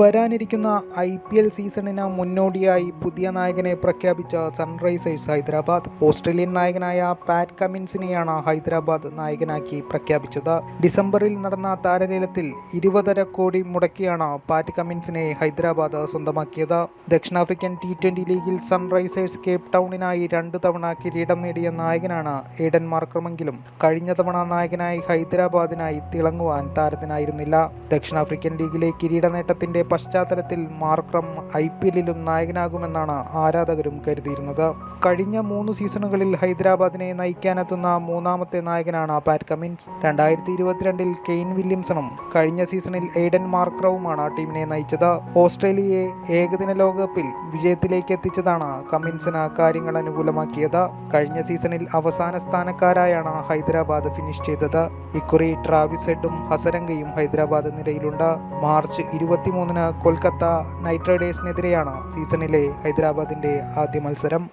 വരാനിരിക്കുന്ന I P L സീസണിന് മുന്നോടിയായി പുതിയ നായകനെ പ്രഖ്യാപിച്ച സൺറൈസേഴ്സ് ഹൈദരാബാദ്. ഓസ്ട്രേലിയൻ നായകനായ പാറ്റ് കമിൻസിനെയാണ് ഹൈദരാബാദ് നായകനാക്കി പ്രഖ്യാപിച്ചത്. ഡിസംബറിൽ നടന്ന താരലേലത്തിൽ ഇരുപതര കോടി മുടക്കിയാണ് പാറ്റ് കമിൻസിനെ ഹൈദരാബാദ് സ്വന്തമാക്കിയത്. ദക്ഷിണാഫ്രിക്കൻ ടി ട്വന്റി ലീഗിൽ സൺറൈസേഴ്സ് കേപ്പ് ടൗണിനായി രണ്ട് തവണ കിരീടം നേടിയ നായകനാണ് ഏഡൻ മാർക്രമെങ്കിലും കഴിഞ്ഞ തവണ നായകനായി ഹൈദരാബാദിനായി തിളങ്ങുവാൻ താരത്തിനായിരുന്നില്ല. ദക്ഷിണാഫ്രിക്കൻ ലീഗിലെ കിരീട നേട്ടത്തിന്റെ പശ്ചാത്തലത്തിൽ മാർക്രം ഐ പി എല്ലിലും നായകനാകുമെന്നാണ് ആരാധകരും കരുതിയിരുന്നത്. കഴിഞ്ഞ മൂന്ന് സീസണുകളിൽ ഹൈദരാബാദിനെ നയിക്കാനെത്തുന്ന മൂന്നാമത്തെ നായകനാണ് പാറ്റ് കമിൻസ് രണ്ടായിരത്തി ഇരുപത്തിരണ്ടിൽ കെയ്ൻ വില്യംസണും കഴിഞ്ഞ സീസണിൽ എയ്ഡൻ മാർക്രവുമാണ് ടീമിനെ നയിച്ചത്. ഓസ്ട്രേലിയയെ ഏകദിന ലോകകപ്പിൽ വിജയത്തിലേക്ക് എത്തിച്ചതാണ് കമിൻസിന് കാര്യങ്ങൾ അനുകൂലമാക്കിയത്. കഴിഞ്ഞ സീസണിൽ അവസാന സ്ഥാനക്കാരായാണ് ഹൈദരാബാദ് ഫിനിഷ് ചെയ്തത്. ഇക്കുറി ട്രാവിസ് ഹെഡും ഹസരംഗയും ഹൈദരാബാദ് നിരയിലുണ്ട്. മാർച്ച് ഇരുപത്തിമൂന്നിന് കൊൽക്കത്ത നൈറ്റ് റൈഡേഴ്സിനെതിരെയാണ് സീസണിലെ ഹൈദരാബാദിന്റെ ആദ്യ മത്സരം.